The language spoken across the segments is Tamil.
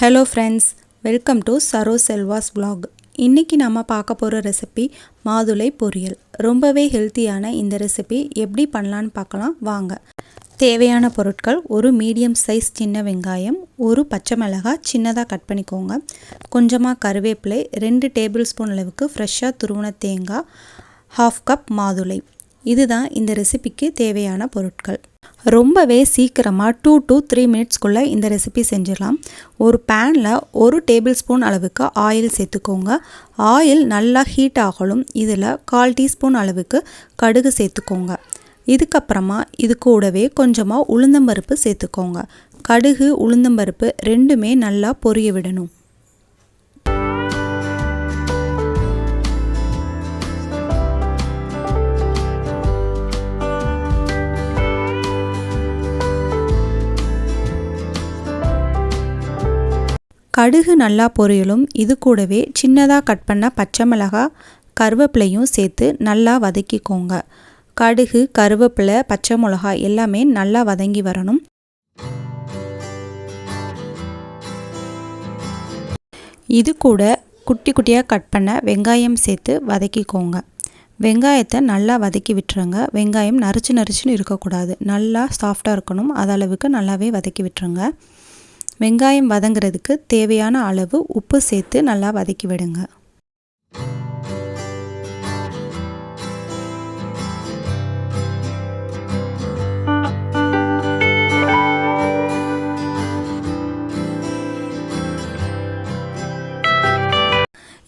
Hello friends welcome to Saro Selva's vlog. இன்றைக்கி நம்ம பார்க்க போகிற ரெசிபி மாதுளை பொரியல். ரொம்பவே ஹெல்த்தியான இந்த ரெசிபி எப்படி பண்ணலான்னு பார்க்கலாம். வாங்க. தேவையான பொருட்கள் ஒரு மீடியம் சைஸ் சின்ன வெங்காயம் ஒரு பச்சை மிளகாய் சின்னதாக கட் பண்ணிக்கோங்க. கொஞ்சமாக கருவேப்பிலை ரெண்டு டேபிள் ஸ்பூன் அளவுக்கு ஃப்ரெஷ்ஷாக துருவன தேங்காய் ஹாஃப் கப் மாதுளை. இதுதான் இந்த ரெசிபிக்கு தேவையான பொருட்கள். ரொம்பவே சீக்கிரமாக டூ டு த்ரீ மினிட்ஸ்க்குள்ளே இந்த ரெசிபி செஞ்சிடலாம். ஒரு பேனில் ஒரு டேபிள் ஸ்பூன் அளவுக்கு ஆயில் சேர்த்துக்கோங்க. ஆயில் நல்லா ஹீட் ஆகலும் இதில் கால் டீஸ்பூன் அளவுக்கு கடுகு சேர்த்துக்கோங்க. இதுக்கப்புறமா இது கூடவே கொஞ்சமாக உளுந்தம்பருப்பு சேர்த்துக்கோங்க. கடுகு உளுந்தம்பருப்பு ரெண்டுமே நல்லா பொரிய விடணும். கடுகு நல்லா பொரியலும் இது கூடவே சின்னதாக கட் பண்ண பச்சை மிளகாய் கருவேப்பிலையும் சேர்த்து நல்லா வதக்கிக்கோங்க. கடுகு கருவேப்பிலை பச்சை மிளகாய் எல்லாமே நல்லா வதங்கி வரணும். இது கூட குட்டி குட்டியாக கட் பண்ண வெங்காயம் சேர்த்து வதக்கிக்கோங்க. வெங்காயத்தை நல்லா வதக்கி விட்டுருங்க. வெங்காயம் நரிச்சு நரிச்சுன்னு இருக்கக்கூடாது. நல்லா சாஃப்டாக இருக்கணும். அதளவுக்கு நல்லாவே வதக்கி விட்டுருங்க. வெங்காயம் வதங்கிறதுக்கு தேவையான அளவு உப்பு சேர்த்து நல்லா வதக்கி விடுங்க.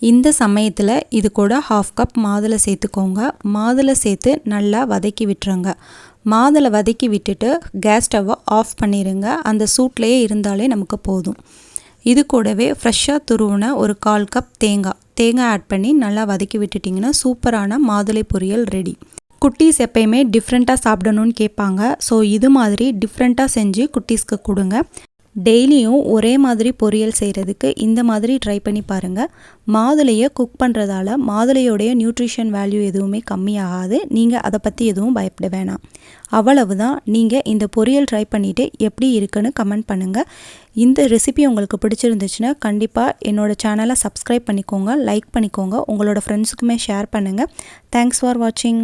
இந்த சமயத்தில் இது கூட ஹாஃப் கப் மாதுளை சேர்த்துக்கோங்க. மாதுளை சேர்த்து நல்லா வதக்கி விட்டுருங்க. மாதுளை வதக்கி விட்டுட்டு கேஸ் ஸ்டவ்வை ஆஃப் பண்ணிடுங்க அந்த சூட்லேயே இருந்தாலே நமக்கு போதும். இது கூடவே ஃப்ரெஷ்ஷாக துருவின ஒரு கால் கப் தேங்காய். தேங்காய் ஆட் பண்ணி நல்லா வதக்கி விட்டுட்டிங்கன்னா சூப்பரான மாதுளை பொரியல் ரெடி குட்டீஸ் எப்பயுமே டிஃப்ரெண்ட்டாக சாப்பிடணும்னு கேட்பாங்க. ஸோ இது மாதிரி டிஃப்ரெண்ட்டாக செஞ்சு குட்டீஸ்க்கு கொடுங்க. டெய்லியும் ஒரே மாதிரி பொரியல் செய்கிறதுக்கு இந்த மாதிரி ட்ரை பண்ணி பாருங்கள் மாதுளையை குக் பண்ணுறதால மாதுளையோடைய நியூட்ரிஷன் வேல்யூ எதுவுமே கம்மியாகாது. நீங்கள் அதை பற்றி எதுவும் பயப்பட வேணாம். அவ்வளவு தான் நீங்கள் இந்த பொரியல் ட்ரை பண்ணிவிட்டு எப்படி இருக்குன்னு கமெண்ட் பண்ணுங்கள் இந்த ரெசிபி உங்களுக்கு பிடிச்சிருந்துச்சுன்னா கண்டிப்பாக என்னோடய சேனலை சப்ஸ்கிரைப் பண்ணிக்கோங்க லைக் பண்ணிக்கோங்க. உங்களோட ஃப்ரெண்ட்ஸுக்குமே ஷேர் பண்ணுங்கள் தேங்க்ஸ் ஃபார் வாட்சிங்